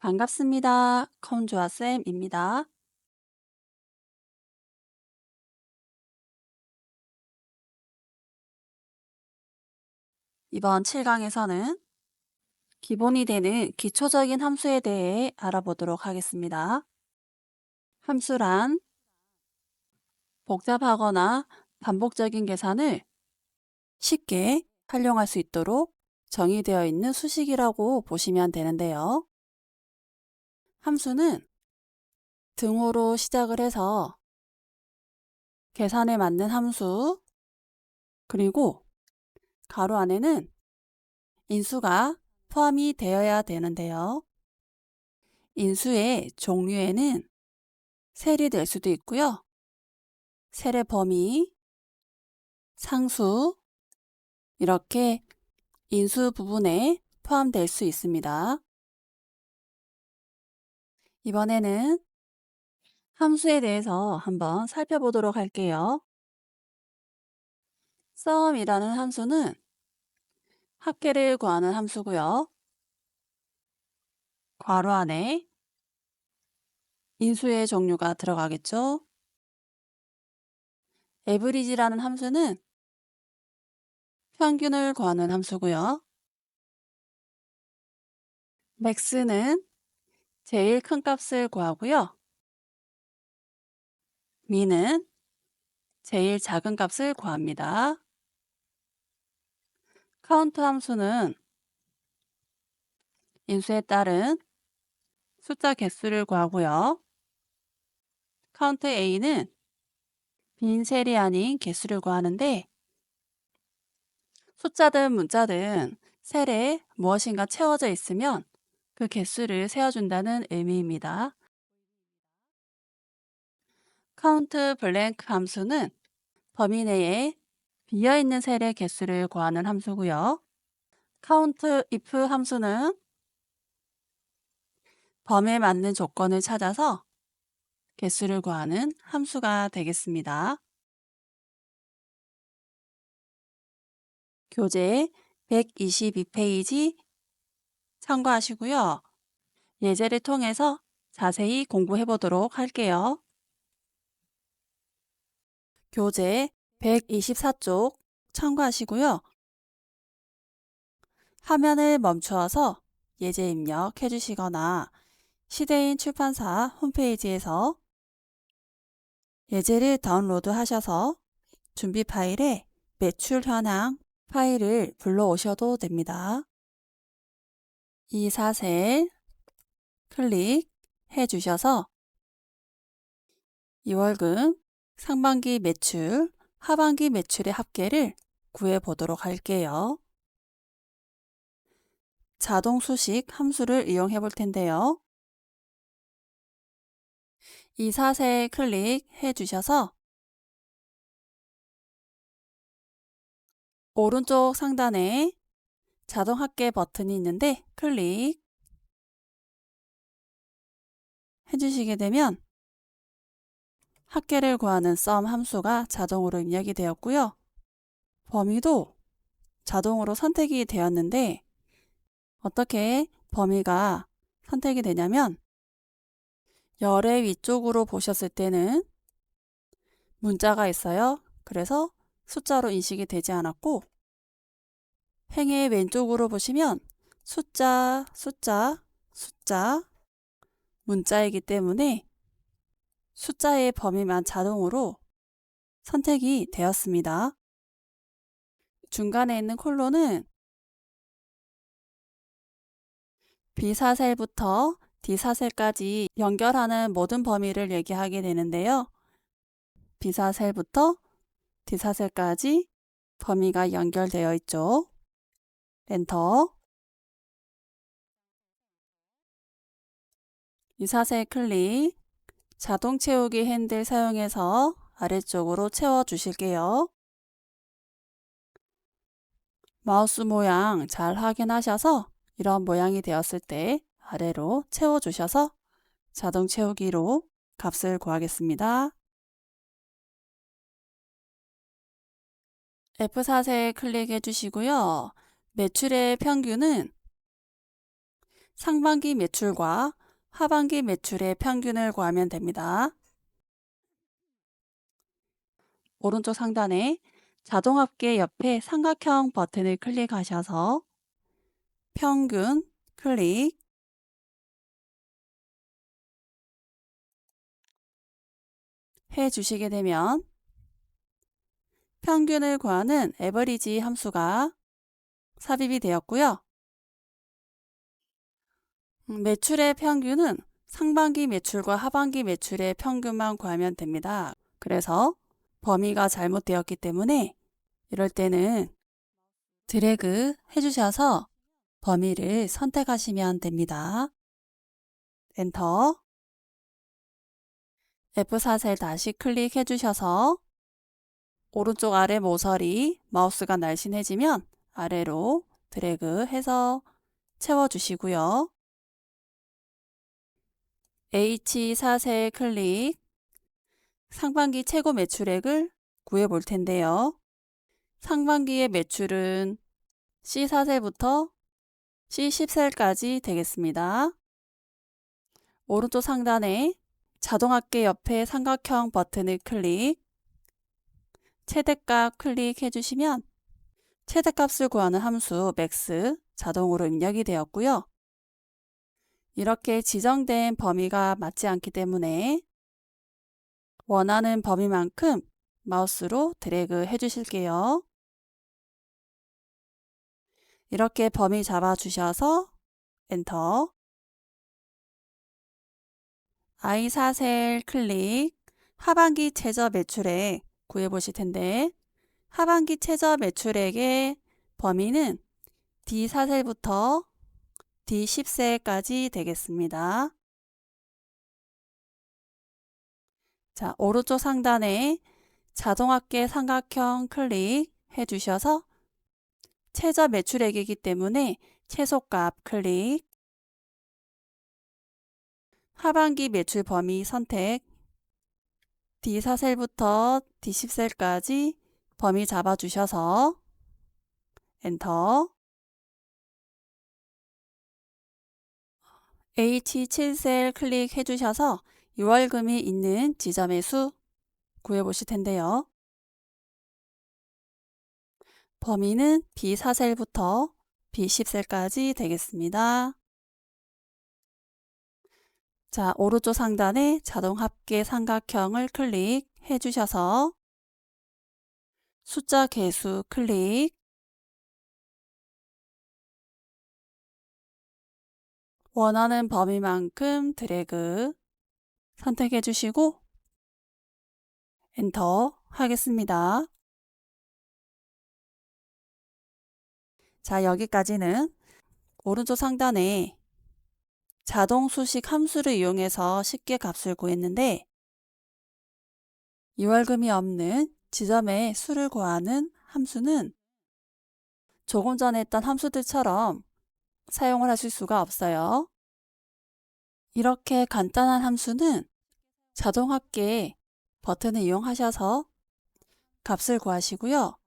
반갑습니다. 컴조아쌤입니다. 이번 7강에서는 기본이 되는 기초적인 함수에 대해 알아보도록 하겠습니다. 함수란 복잡하거나 반복적인 계산을 쉽게 활용할 수 있도록 정의되어 있는 수식이라고 보시면 되는데요. 함수는 등호로 시작을 해서 계산에 맞는 함수 그리고 가로 안에는 인수가 포함이 되어야 되는데요. 인수의 종류에는 셀이 될 수도 있고요. 셀의 범위, 상수 이렇게 인수 부분에 포함될 수 있습니다. 이번에는 함수에 대해서 한번 살펴보도록 할게요. sum이라는 함수는 합계를 구하는 함수고요. 괄호 안에 인수의 종류가 들어가겠죠. average라는 함수는 평균을 구하는 함수고요. max는 제일 큰 값을 구하고요. min은 제일 작은 값을 구합니다. 카운트 함수는 인수에 따른 숫자 개수를 구하고요. 카운트 a는 빈 셀이 아닌 개수를 구하는데 숫자든 문자든 셀에 무엇인가 채워져 있으면 그 개수를 세어준다는 의미입니다. 카운트 블랭크 함수는 범위 내에 비어있는 셀의 개수를 구하는 함수고요. 카운트 if 함수는 범위에 맞는 조건을 찾아서 개수를 구하는 함수가 되겠습니다. 교재 122페이지 참고하시고요. 예제를 통해서 자세히 공부해 보도록 할게요. 교재 124쪽 참고하시고요. 화면을 멈추어서 예제 입력해 주시거나 시대인 출판사 홈페이지에서 예제를 다운로드 하셔서 준비 파일에 매출 현황 파일을 불러오셔도 됩니다. 이 사셀 클릭해 주셔서 2월금 상반기 매출, 하반기 매출의 합계를 구해 보도록 할게요. 자동 수식 함수를 이용해 볼 텐데요. 이 사세 클릭해 주셔서 오른쪽 상단에 자동 합계 버튼이 있는데 클릭 해주시게 되면 합계를 구하는 sum 함수가 자동으로 입력이 되었고요. 범위도 자동으로 선택이 되었는데 어떻게 범위가 선택이 되냐면 열의 위쪽으로 보셨을 때는 문자가 있어요. 그래서 숫자로 인식이 되지 않았고 행의 왼쪽으로 보시면 숫자, 숫자, 숫자, 문자이기 때문에 숫자의 범위만 자동으로 선택이 되었습니다. 중간에 있는 콜론은 B사셀부터 D사셀까지 연결하는 모든 범위를 얘기하게 되는데요. B사셀부터 D사셀까지 범위가 연결되어 있죠. 엔터 이사셀 클릭 자동 채우기 핸들 사용해서 아래쪽으로 채워 주실게요. 마우스 모양 잘 확인하셔서 이런 모양이 되었을 때 아래로 채워 주셔서 자동 채우기로 값을 구하겠습니다. F4세 클릭해 주시고요. 매출의 평균은 상반기 매출과 하반기 매출의 평균을 구하면 됩니다. 오른쪽 상단에 자동합계 옆에 삼각형 버튼을 클릭하셔서 평균 클릭 해 주시게 되면 평균을 구하는 에버리지 함수가 삽입이 되었고요. 음, 매출의 평균은 상반기 매출과 하반기 매출의 평균만 구하면 됩니다. 그래서 범위가 잘못되었기 때문에 이럴 때는 드래그 해주셔서 범위를 선택하시면 됩니다. 엔터 F4셀 다시 클릭해 주셔서 오른쪽 아래 모서리 마우스가 날씬해지면 아래로 드래그 해서 채워주시고요. H4셀 클릭 상반기 최고 매출액을 구해 볼 텐데요. 상반기의 매출은 C4셀부터 C10셀까지 되겠습니다. 오른쪽 상단에 자동합계 옆에 삼각형 버튼을 클릭 최대값 클릭해 주시면 최대값을 구하는 함수 max 자동으로 입력이 되었고요. 이렇게 지정된 범위가 맞지 않기 때문에 원하는 범위만큼 마우스로 드래그 해 주실게요. 이렇게 범위 잡아 주셔서 엔터 I4셀 클릭 하반기 최저 매출액 구해 보실 텐데 하반기 최저 매출액의 범위는 D4셀부터 D10셀까지 되겠습니다. 자, 오른쪽 상단에 자동합계 삼각형 클릭 해 주셔서 최저 매출액이기 때문에 최소값 클릭 하반기 매출 범위 선택 D4셀부터 D10셀까지 범위 잡아주셔서 엔터 H7셀 클릭해 주셔서 6월금이 있는 지점의 수 구해 보실 텐데요. 범위는 B4셀부터 B10셀까지 되겠습니다. 자, 오른쪽 상단에 자동 합계 삼각형을 클릭해 주셔서 숫자 개수 클릭 원하는 범위만큼 드래그 선택해 주시고 엔터 하겠습니다. 자, 여기까지는 오른쪽 상단에 자동 수식 함수를 이용해서 쉽게 값을 구했는데 2월금이 없는 지점의 수를 구하는 함수는 조금 전에 했던 함수들처럼 사용을 하실 수가 없어요. 이렇게 간단한 함수는 자동합계 버튼을 이용하셔서 값을 구하시고요.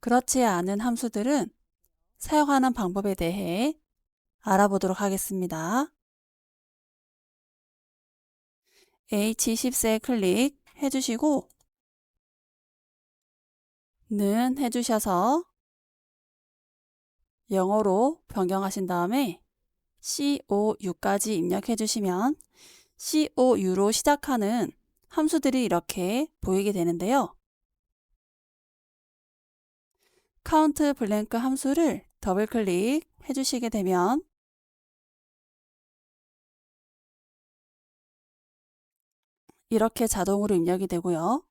그렇지 않은 함수들은 사용하는 방법에 대해 알아보도록 하겠습니다. H10세 클릭 해주시고 는 해주셔서 영어로 변경하신 다음에 COU까지 입력해 주시면 COU로 시작하는 함수들이 이렇게 보이게 되는데요. 카운트 블랭크 함수를 더블 클릭 해 주시게 되면 이렇게 자동으로 입력이 되고요.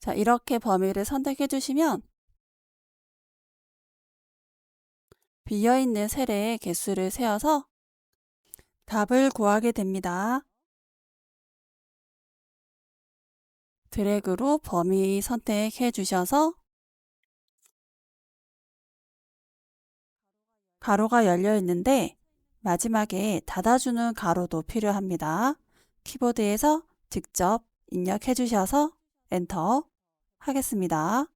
자, 이렇게 범위를 선택해 주시면 비어있는 셀의 개수를 세어서 답을 구하게 됩니다. 드래그로 범위 선택해 주셔서 가로가 열려 있는데 마지막에 닫아주는 가로도 필요합니다. 키보드에서 직접 입력해 주셔서 엔터 하겠습니다.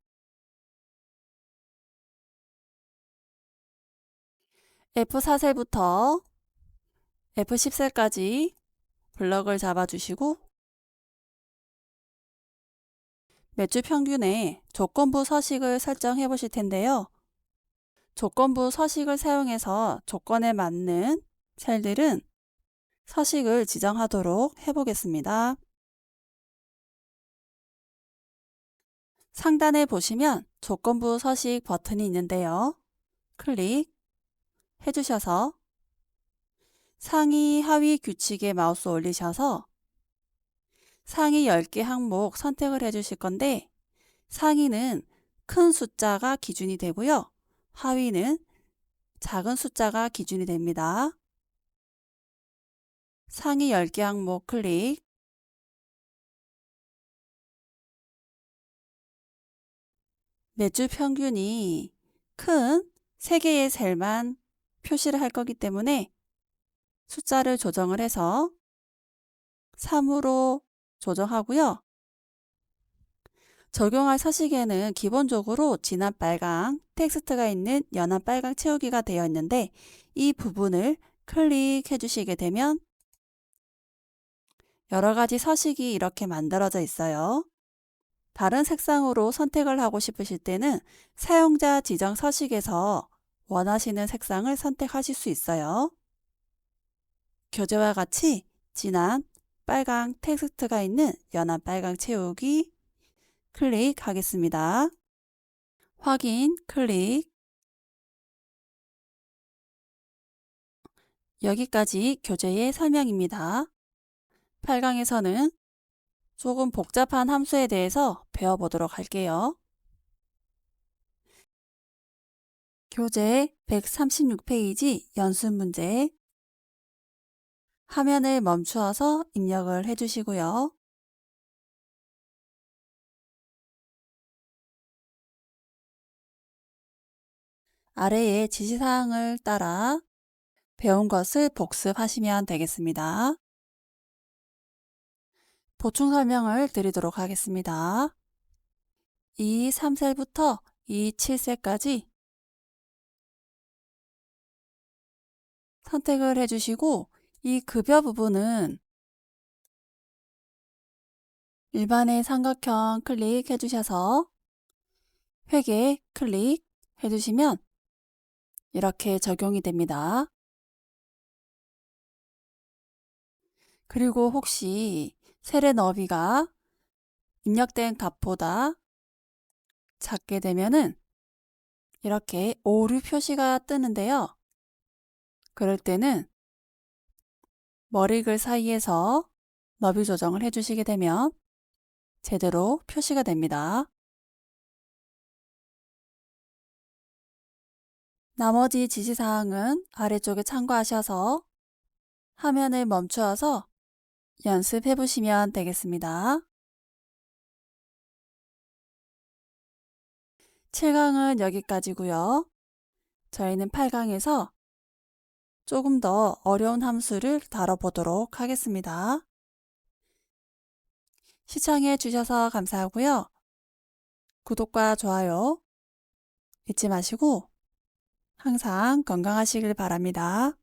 F4셀부터 F10셀까지 블럭을 잡아주시고 매주 평균에 조건부 서식을 설정해 보실 텐데요. 조건부 서식을 사용해서 조건에 맞는 셀들은 서식을 지정하도록 해보겠습니다. 상단에 보시면 조건부 서식 버튼이 있는데요. 클릭 해주셔서 상위 하위 규칙에 마우스 올리셔서 상위 10개 항목 선택을 해주실 건데 상위는 큰 숫자가 기준이 되고요. 하위는 작은 숫자가 기준이 됩니다. 상위 10개 항목 클릭 매주 평균이 큰 3개의 셀만 표시를 할 거기 때문에 숫자를 조정을 해서 3으로 조정하고요. 적용할 서식에는 기본적으로 진한 빨강 텍스트가 있는 연한 빨강 채우기가 되어 있는데 이 부분을 클릭해 주시게 되면 여러 가지 서식이 이렇게 만들어져 있어요. 다른 색상으로 선택을 하고 싶으실 때는 사용자 지정 서식에서 원하시는 색상을 선택하실 수 있어요. 교재와 같이 진한 빨강 텍스트가 있는 연한 빨강 채우기 클릭하겠습니다. 확인 클릭 여기까지 교재의 설명입니다. 8강에서는 조금 복잡한 함수에 대해서 배워보도록 할게요. 교재 136페이지 연습 문제 화면을 멈추어서 입력을 해주시고요. 아래의 지시사항을 따라 배운 것을 복습하시면 되겠습니다. 보충 설명을 드리도록 하겠습니다. 이 3셀부터 이 7셀까지 선택을 해주시고 이 급여 부분은 일반의 삼각형 클릭해 주셔서 회계 클릭 해 주시면 이렇게 적용이 됩니다. 그리고 혹시 셀의 너비가 입력된 값보다 작게 되면은 이렇게 오류 표시가 뜨는데요. 그럴 때는 머리글 사이에서 너비 조정을 해주시게 되면 제대로 표시가 됩니다. 나머지 지시사항은 아래쪽에 참고하셔서 화면을 멈추어서 연습해 보시면 되겠습니다. 7강은 여기까지고요. 저희는 8강에서 조금 더 어려운 함수를 다뤄보도록 하겠습니다. 시청해 주셔서 감사하고요. 구독과 좋아요 잊지 마시고 항상 건강하시길 바랍니다.